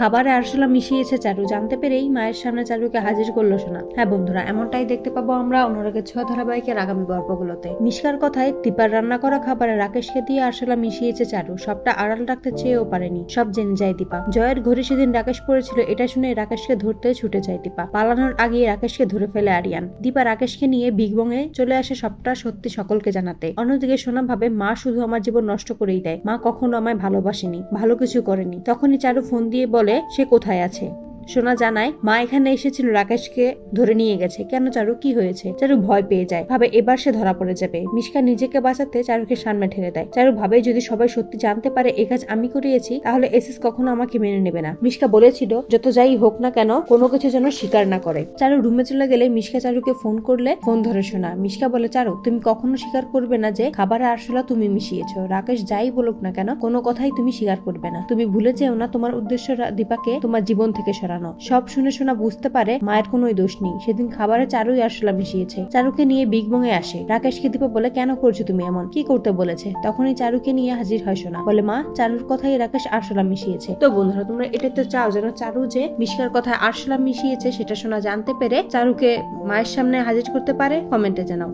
খাবারে আরশোলা মিশিয়েছে চারু। জানতে পেরেই মায়ের সামনে চারুকে হাজির করল সোনা। হ্যাঁ বন্ধুরা, এমনটাই দেখতে পাবো আমরা অনুরাগের ছোঁয়া ধারাবাহিকের আগামী গল্পগুলোতে। মিশকার কথায় দীপার রান্না করা খাবারে রাকেশকে দিয়ে আরশোলা মিশিয়েছে চারু। সবটা আড়াল রাখতে চেয়েও পারেনি। সব জেনে যায় দীপা জয়ের ঘরে সেদিন রাকেশ পড়েছিল, এটা শুনে রাকেশকে ধরতে ছুটে যায় দীপা পালানোর আগে রাকেশকে ধরে ফেলে আরিয়ান। দীপা রাকেশকে নিয়ে বিগবঙে চলে আসে সবটা সত্যি সকলকে জানাতে। অন্যদিকে সোনা ভাবে, মা শুধু আমার জীবন নষ্ট করেই দেয়। মা কখনো আমায় ভালোবাসেনি, ভালো কিছু করেনি। তখনই চারু ফোন দিয়ে বলে সে কোথায় আছে। সোনা জানায়, মা এখানে এসেছিল রাকেশকে ধরে নিয়ে গেছে। কেন চারু? কি হয়েছে? চারু ভয় পেয়ে যায়। ভাবে এবার সে ধরা পড়ে যাবে। মিশকা নিজেকে বাঁচাতে চারুকে সামনে ঠেলে দেয়। চারু ভাবে যদি সবাই সত্যি জানতে পারে এ কাজ আমি করিয়েছি, তাহলে এসিস কখনো আমাকে মেনে নেবে না। মিশকা বলেছিল, যত যাই হোক না কেন, কোনো কিছু যেন স্বীকার না করে। চারু রুমে চলে গেলে মিশকা চারুকে ফোন করলে, ফোন ধরে শোনা মিশকা বলে, চারু, তুমি কখনো স্বীকার করবে না যে খাবারে আরশোলা তুমি মিশিয়েছ। রাকেশ যাই বলুক না কেন, কোনো কথাই তুমি স্বীকার করবে না। তুমি ভুলে যেও না তোমার উদ্দেশ্য দীপাকে তোমার জীবন থেকে সরানো সব শুনে শোনা বুঝতে পারে মায়ের কোনো দোষ নেই। সেদিন খাবারে চারুই আরশোলা মিশিয়েছে। চারুকে নিয়ে বিগ বঙে আসে। রাকেশকে দীপা বলে, কেন করছ তুমি এমন? কি করতে বলেছে? তখনই চারুকে নিয়ে হাজির হয় সোনা। বলে, মা, চারুর কথাই রাকেশ আরশোলা মিশিয়েছে। তো বন্ধুরা, তোমরা এটা তো চাও যেন চারু যে মিশকার কথায় আরশোলা মিশিয়েছে, সেটা শোনা জানতে পেরে চারুকে মায়ের সামনে হাজির করতে পারে? কমেন্টে জানাও।